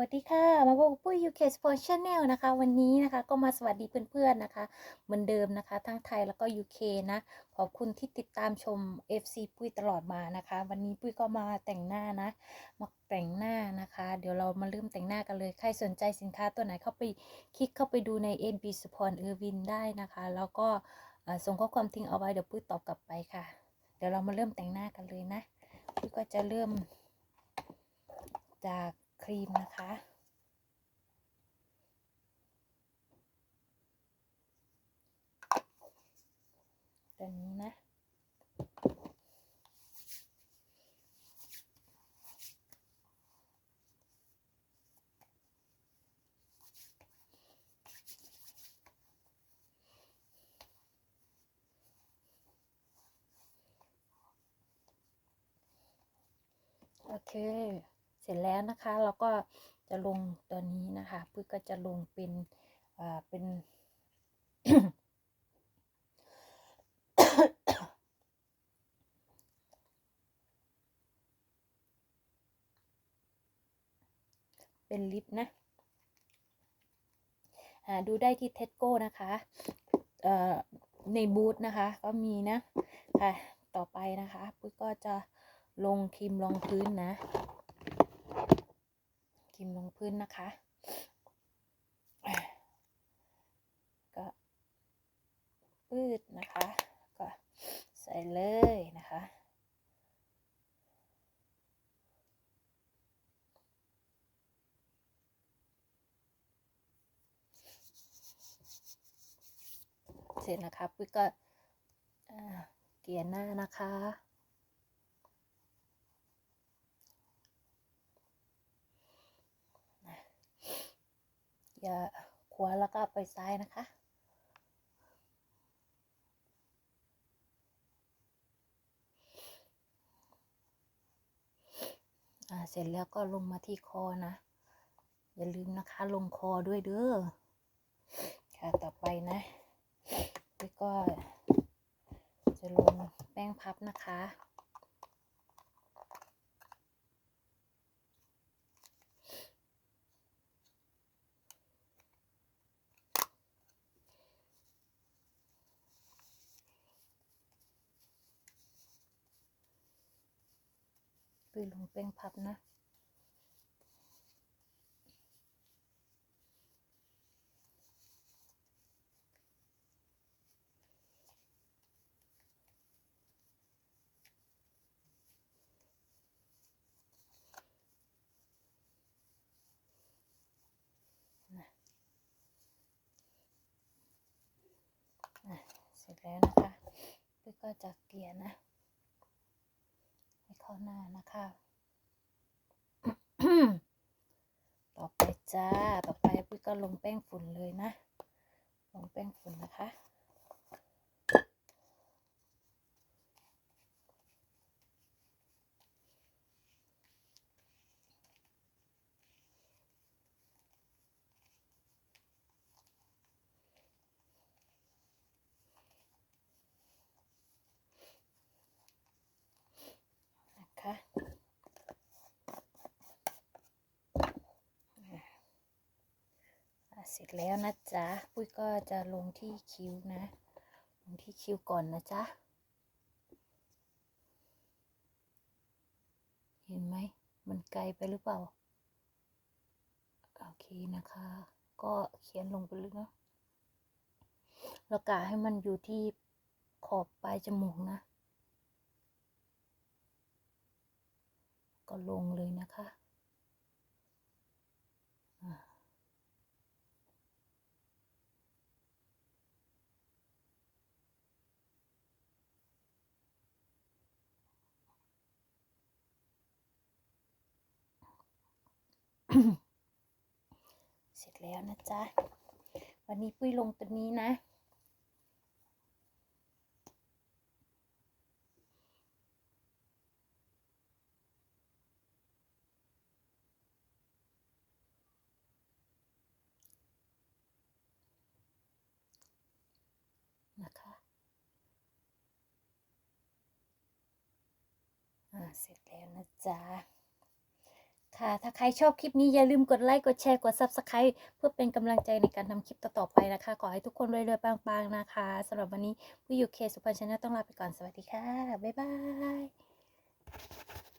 วัสดีค่ะ มาพบกับปุ้ย UK Sport Channel นะคะ วันนี้นะคะก็มาสวัสดีเพื่อนๆนะคะ เหมือนเดิมนะคะ ทั้งไทยแล้วก็ UK นะ ขอบคุณที่ติดตามชม FC ปุ้ยตลอดมานะคะ วันนี้ปุ้ยก็มาแต่งหน้านะ มาแต่งหน้านะคะ เดี๋ยวเรามาเริ่มแต่งหน้ากันเลย ใครสนใจสินค้าตัวไหนเข้าไปคลิกเข้าไปดูใน AB s p o n เออร์วินได้นะคะ แล้วก็ส่งข้อความทิ้งเอาไว้เดี๋ยวปุ้ยตอบกลับไปค่ะ เดี๋ยวเรามาเริ่มแต่งหน้ากันเลยนะ ปุ้ยก็จะเริ่มจาก ครีมนะคะ ตัวนี้นะ โอเค เสร็จแล้วนะคะ เราก็จะลงตัวนี้นะคะปุ้ยก็จะลงเป็นอ่าเป็นเป็นลิปนะหาดูได้ที่เทสโก้นะคะเอ่อในบูธนะคะ ก็มีนะ ค่ะ ต่อไปนะคะปุ้ยก็จะลงครีมรองพื้นนะ ครีมรองพื้นนะคะ ก็ปืดนะคะ ก็ใส่เลยนะคะเสร็จนะคะปุ้ยก็เกลี่ยหน้านะคะ อย่าขวาแล้วก็ไปซ้ายนะคะ เสร็จแล้วก็ลงมาที่คอนะ อย่าลืมนะคะลงคอด้วยเด้อ ค่ะต่อไปนะแล้วก็จะลงแป้งพับนะคะ ปุยลงแป้งพับนะอ่เสร็จแล้วนะคะปุ้ยก็จะเกลี่ยนะ ข้าหน้านะคะ ต่อไปจ้า ต่อไปปุ้ยก็ลงแป้งฝุ่นเลยนะ ลงแป้งฝุ่นนะคะอะ เสร็จแล้วนะจ๊ะ ปุ้ยก็จะลงที่คิ้วนะ ลงที่คิ้วก่อนนะจ๊ะ เห็นไหม มันไกลไปหรือเปล่า โอเคนะคะ ก็เขียนลงไปเลยเนาะแล้วกะให้มันอยู่ที่ขอบปลายจมูกนะ ก็ลงเลยนะคะ เสร็จแล้วนะจ๊ะ วันนี้ปุ้ยลงตัวนี้นะนะคะอ่าเสร็จแล้วนะจ๊ะ ค่ะ ถ้าใครชอบคลิปนี้อย่าลืมกดไลค์ กดแชร์ กด Subscribe เพื่อเป็นกำลังใจในการทำคลิปต่อๆไปนะคะ ขอให้ทุกคนรวยๆปังๆนะคะสำหรับวันนี้ผู้อยู่เคสุพรรณชาแนลต้องลาไปก่อน สวัสดีค่ะ บ๊ายบาย